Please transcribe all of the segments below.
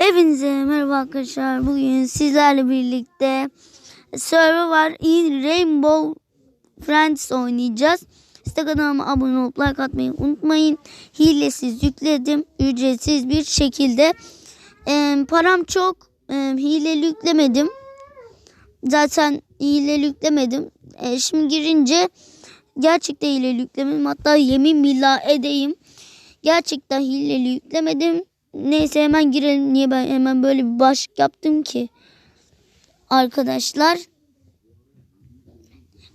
Hepinize merhaba arkadaşlar. Bugün sizlerle birlikte server var. in Rainbow Friends oynayacağız. Size kanalıma abone olup like atmayı unutmayın. Hilesiz yükledim. Ücretsiz bir şekilde. Ee, param çok. Ee, hileli yüklemedim. Zaten hileli yüklemedim. Ee, şimdi girince gerçekten hileli yüklemedim. Hatta yemin billah edeyim. Gerçekten hileli yüklemedim. Neyse hemen girelim. Niye ben hemen böyle bir başlık yaptım ki? Arkadaşlar.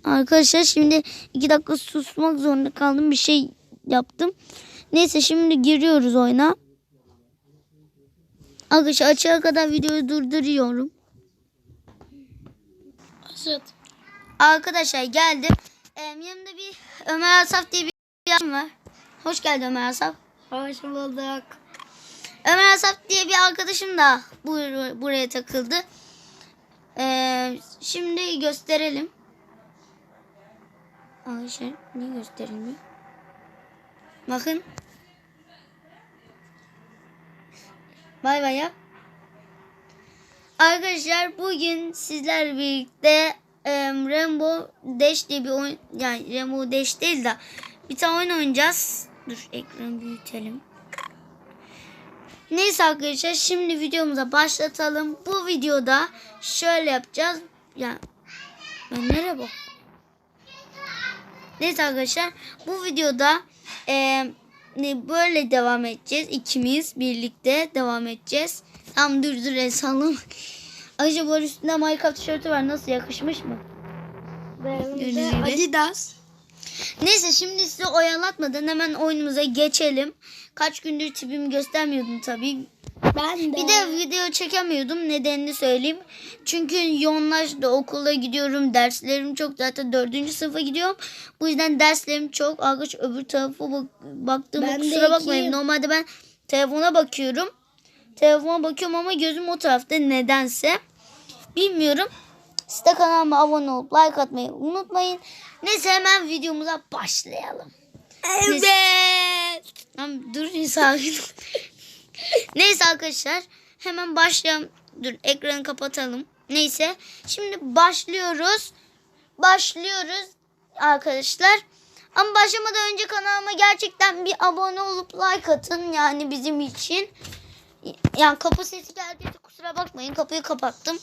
Arkadaşlar şimdi iki dakika susmak zorunda kaldım. Bir şey yaptım. Neyse şimdi giriyoruz oyuna. Arkadaşlar açığa kadar videoyu durduruyorum. Asat. Arkadaşlar geldim. Ee, yanımda bir Ömer Asaf diye bir adam var. Hoş geldin Ömer Asaf. Hoş bulduk. Ömer Asaf diye bir arkadaşım da bur- buraya takıldı. Ee, şimdi gösterelim. Arkadaşlar niye gösterilmiyor? Bakın. Bay bay yap. Arkadaşlar bugün sizlerle birlikte em, Rainbow Dash diye bir oyun yani Rainbow Dash değil de bir tane oyun oynayacağız. Dur ekranı büyütelim. Neyse arkadaşlar şimdi videomuza başlatalım. Bu videoda şöyle yapacağız. Yani ben nereye bak? Neyse arkadaşlar bu videoda e, ne böyle devam edeceğiz. İkimiz birlikte devam edeceğiz. Tam dur dur el sallama. Acaba üstünde Minecraft tişörtü var. Nasıl yakışmış mı? Benim de. Adidas. Neyse şimdi sizi oyalatmadan hemen oyunumuza geçelim. Kaç gündür tipimi göstermiyordum tabii. Ben de. Bir de video çekemiyordum. Nedenini söyleyeyim. Çünkü yoğunlaştı. Okula gidiyorum. Derslerim çok. Zaten dördüncü sınıfa gidiyorum. Bu yüzden derslerim çok. Arkadaş öbür tarafa bak baktığımda Ben kusura bakmayın. Normalde ben telefona bakıyorum. Telefona bakıyorum ama gözüm o tarafta nedense. Bilmiyorum. Siz de kanalıma abone olup like atmayı unutmayın. Neyse hemen videomuza başlayalım. Evet. Tamam dur sakin. Neyse arkadaşlar hemen başlayalım. Dur ekranı kapatalım. Neyse şimdi başlıyoruz. Başlıyoruz arkadaşlar. Ama başlamadan önce kanalıma gerçekten bir abone olup like atın yani bizim için. Yani kapı sesi geldiyse kusura bakmayın kapıyı kapattım.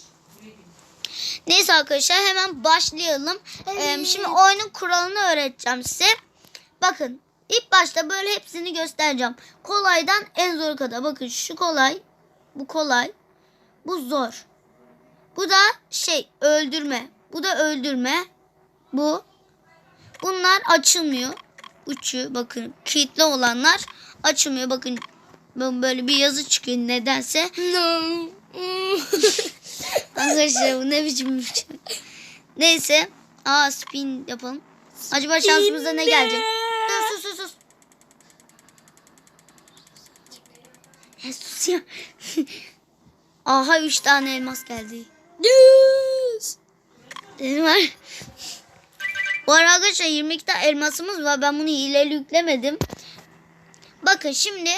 Neyse arkadaşlar hemen başlayalım. Ee, şimdi oyunun kuralını öğreteceğim size. Bakın ilk başta böyle hepsini göstereceğim. Kolaydan en zor kadar. Bakın şu kolay. Bu kolay. Bu zor. Bu da şey öldürme. Bu da öldürme. Bu. Bunlar açılmıyor. Uçu bakın kilitli olanlar açılmıyor. Bakın ben böyle bir yazı çıkıyor nedense. No. Arkadaşlar bu ne biçim şey. Neyse. Aa spin yapalım. Acaba şansımıza ne gelecek? Dur sus sus sus. Ya sus ya. Aha üç tane elmas geldi. Yes. Dedim var. Bu arada arkadaşlar 22 tane elmasımız var. Ben bunu hileli yüklemedim. Bakın şimdi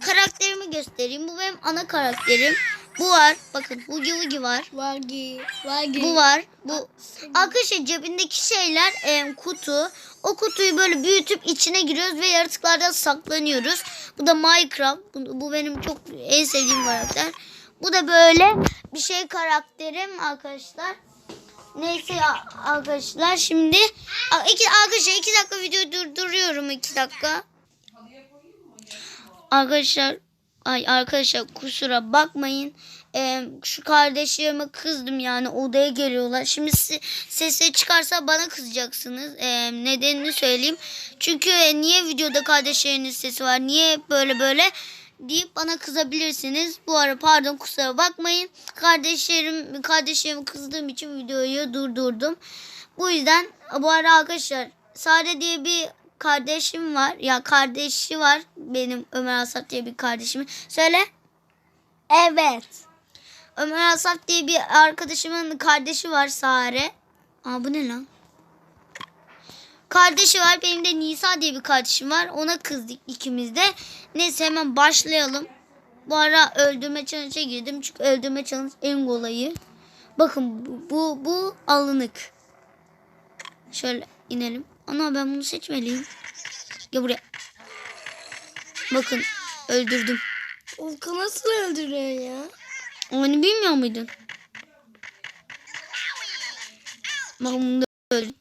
karakterimi göstereyim. Bu benim ana karakterim. Bu var. Bakın Hugi Hugi var. Vagi. Vagi. Bu var. Bu arkadaşlar cebindeki şeyler em, kutu. O kutuyu böyle büyütüp içine giriyoruz ve yaratıklardan saklanıyoruz. Bu da Minecraft. Bu, bu benim çok en sevdiğim karakter. Bu da böyle bir şey karakterim arkadaşlar. Neyse arkadaşlar şimdi iki, arkadaşlar iki dakika videoyu durduruyorum iki dakika. Arkadaşlar ay arkadaşlar kusura bakmayın. Ee, şu kardeşlerime kızdım yani odaya geliyorlar. Şimdi se- sesleri çıkarsa bana kızacaksınız. Ee, nedenini söyleyeyim. Çünkü e, niye videoda kardeşleriniz sesi var? Niye böyle böyle deyip bana kızabilirsiniz. Bu ara pardon kusura bakmayın. Kardeşlerim kardeşlerime kızdığım için videoyu durdurdum. Bu yüzden bu ara arkadaşlar Sare diye bir kardeşim var. Ya kardeşi var. Benim Ömer Asaf diye bir kardeşim. Söyle. Evet. Ömer Asaf diye bir arkadaşımın kardeşi var Sare. Aa bu ne lan? Kardeşi var. Benim de Nisa diye bir kardeşim var. Ona kızdık ikimiz de. Neyse hemen başlayalım. bu ara öldürme challenge'a girdim. Çünkü öldürme challenge en kolayı. Bakın bu, bu, bu alınık. Şöyle inelim. Ana ben bunu seçmeliyim. Gel buraya. Bakın öldürdüm. Volkan nasıl öldürüyorsun ya? Onu bilmiyor muydun? Bakın bunu da öldüm.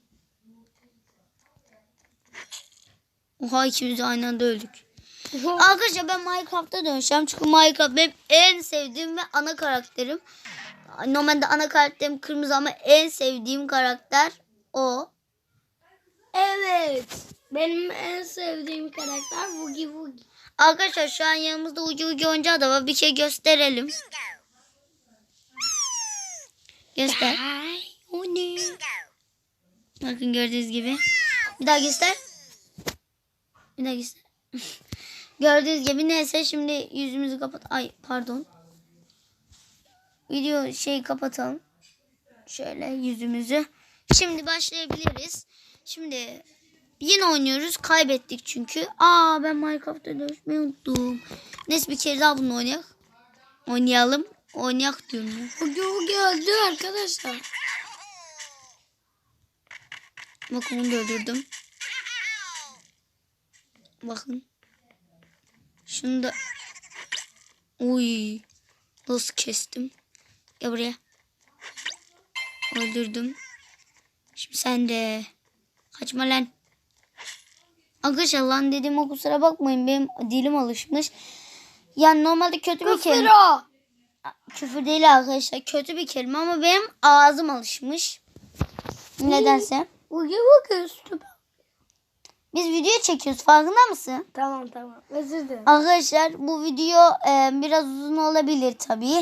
Oha ikimiz de aynı anda öldük. Arkadaşlar ben Minecraft'a dönüşeceğim. Çünkü Minecraft benim en sevdiğim ve ana karakterim. Normalde ana karakterim kırmızı ama en sevdiğim karakter o. evet. Benim en sevdiğim karakter Boogie Woogie. Arkadaşlar şu an yanımızda ucu ucu oyuncağı da var. Bir şey gösterelim. Göster. O ne? Bakın gördüğünüz gibi. Bir daha göster. Bir daha göster. gördüğünüz gibi neyse şimdi yüzümüzü kapat. Ay pardon. Video şey kapatalım. Şöyle yüzümüzü. Şimdi başlayabiliriz. Şimdi yine oynuyoruz. Kaybettik çünkü. Aa ben Minecraft'ta dövüşmeyi unuttum. Neyse bir kere daha bunu oynayalım. Oynayalım. Oynayak diyorum ya. Boogie Woogie öldü arkadaşlar. Bakın bunu da öldürdüm. Bakın. Şunu da. Uy. Nasıl kestim. Gel buraya. Öldürdüm. Şimdi sen de. Kaçma lan. Arkadaşlar lan dediğime kusura bakmayın. Benim dilim alışmış. Yani normalde kötü bir kelime. Küfür değil arkadaşlar. Kötü bir kelime ama benim ağzım alışmış. Nedense. Woogie üstü. Biz video çekiyoruz farkında mısın? Tamam tamam. Özür dilerim. Arkadaşlar bu video e, biraz uzun olabilir tabii.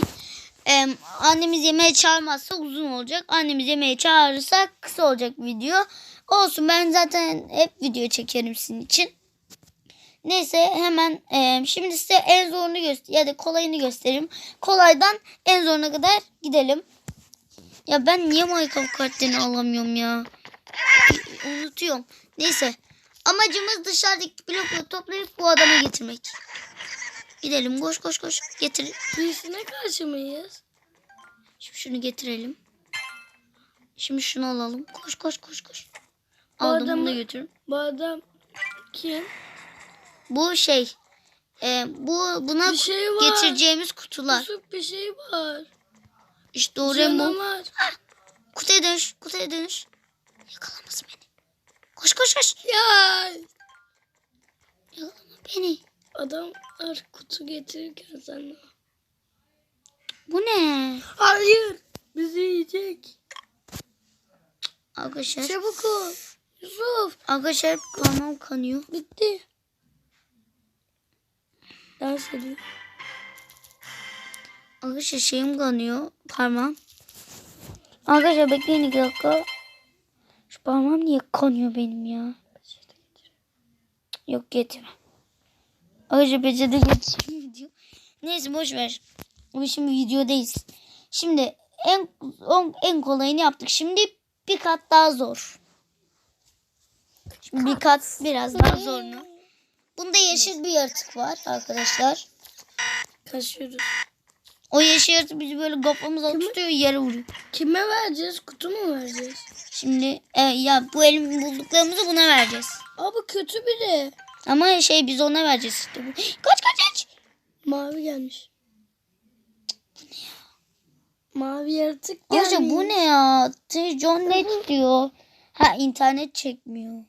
E, annemiz yemeğe çağırmazsa uzun olacak. Annemiz yemeğe çağırırsa kısa olacak video. Olsun ben zaten hep video çekerim sizin için. Neyse hemen e, şimdi size en zorunu göster ya da kolayını göstereyim. Kolaydan en zoruna kadar gidelim. Ya ben niye Minecraft kartlarını alamıyorum ya? Unutuyorum. Neyse. Amacımız dışarıdaki blokları toplayıp bu adama getirmek. Gidelim koş koş koş. Getir. Birisine karşı mıyız? Şimdi şunu getirelim. Şimdi şunu alalım. Koş koş koş koş. Bu Aldım bunu da götürün. Bu adam kim? Bu şey. e, bu buna Bir şey var. getireceğimiz kutular. Kusuk bir şey var. İşte o. Canavar. Kutuya dönüş. Kutuya dönüş. Yakalamasın beni. Koş koş koş. Ya Yakalama beni. adamlar kutu getirirken sana. Bu ne? Hayır. Bizi yiyecek. Arkadaşlar. Çabuk ol. Yusuf. Arkadaşlar parmağım kanıyor. Bitti. Dans ediyor. Arkadaşlar şeyim kanıyor. Parmağım. Arkadaşlar bekleyin iki dakika. Şu parmağım niye kanıyor benim ya? Yok getirme. Arkadaşlar peçete getireyim diyor. Neyse boş ver. Bu şimdi videodayız. Şimdi en en kolayını yaptık. Şimdi bir kat daha zor. Şimdi bir kat biraz daha zorlu. Bunda yeşil bir yaratık var arkadaşlar. Kaçıyoruz. O yeşil yaratık bizi böyle kafamıza tutuyor yere vuruyor. Kime vereceğiz? Kutu mu vereceğiz? Şimdi e, ya bu elim bulduklarımızı buna vereceğiz. Aa bu kötü biri. Ama şey biz ona vereceğiz işte. Kaç kaç kaç. Mavi gelmiş. Mavi yaratık gelmiş. Arkadaşlar bu ne ya? John net diyor. Ha internet çekmiyor.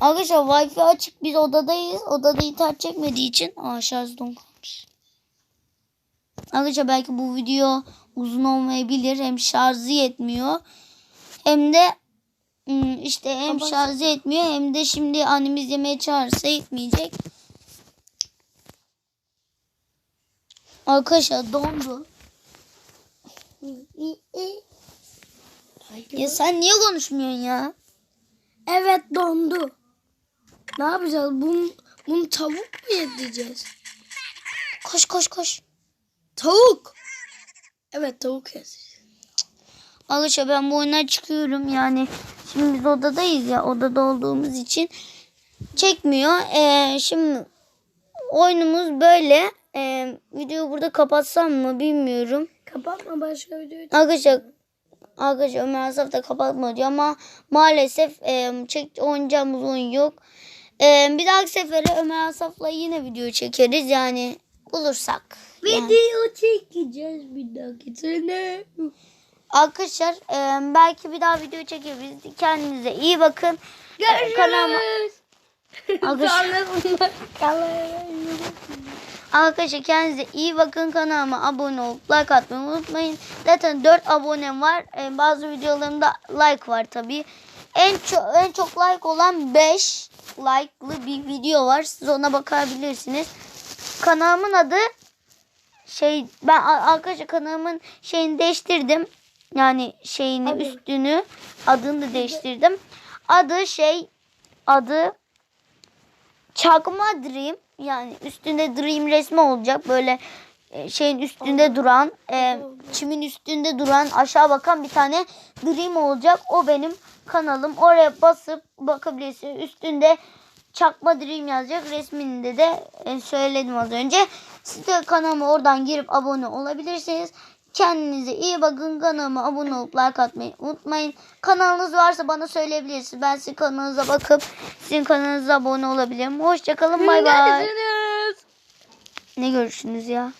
Arkadaşlar wifi açık biz odadayız. Odada internet çekmediği için aa şarj don kalmış. Arkadaşlar belki bu video uzun olmayabilir. Hem şarjı yetmiyor. Hem de hmm, işte hem Ama- şarjı yetmiyor hem de şimdi annemiz yemeğe çağırırsa yetmeyecek. Arkadaşlar dondu. Ya sen niye konuşmuyorsun ya? Evet dondu. Ne yapacağız? Bunu, bunu tavuk mu yedireceğiz? Koş koş koş. Tavuk. Evet tavuk yedireceğiz. Arkadaşlar ben bu oyundan çıkıyorum yani. Şimdi biz odadayız ya. Odada olduğumuz için çekmiyor. Ee, şimdi oyunumuz böyle. Ee, videoyu burada kapatsam mı bilmiyorum. Kapatma başka videoyu. Arkadaşlar Arkadaşlar Ömer Asaf da kapatma diyor ama maalesef e, çek, oynayacağımız oyun yok. E, bir dahaki sefere Ömer Asaf'la yine video çekeriz yani bulursak. Yani. Video çekeceğiz bir dahaki sene. Arkadaşlar e, belki bir daha video çekeriz. Kendinize iyi bakın. E, kanalıma, Arkadaşlar, arkadaşlar kendinize iyi bakın. Kanalıma abone olup like atmayı unutmayın. Zaten 4 abonem var. E, bazı videolarımda like var tabii. En çok en çok like olan 5 like'lı bir video var. Siz ona bakabilirsiniz. Kanalımın adı şey ben arkadaşlar kanalımın şeyini değiştirdim. Yani şeyini Adı. üstünü adını da değiştirdim. Adı şey adı Çakma Dream yani üstünde Dream resmi olacak böyle e, şeyin üstünde duran e, çimin üstünde duran aşağı bakan bir tane Dream olacak. O benim kanalım. Oraya basıp bakabilirsiniz. Üstünde Çakma Dream yazacak. Resmini de e, söyledim az önce. Siz de kanalıma oradan girip abone olabilirsiniz. Kendinize iyi bakın. Kanalıma abone olup like atmayı unutmayın. Kanalınız varsa bana söyleyebilirsiniz. Ben sizin kanalınıza bakıp sizin kanalınıza abone olabilirim. Hoşçakalın. Bay bay. Ne görüşünüz ya?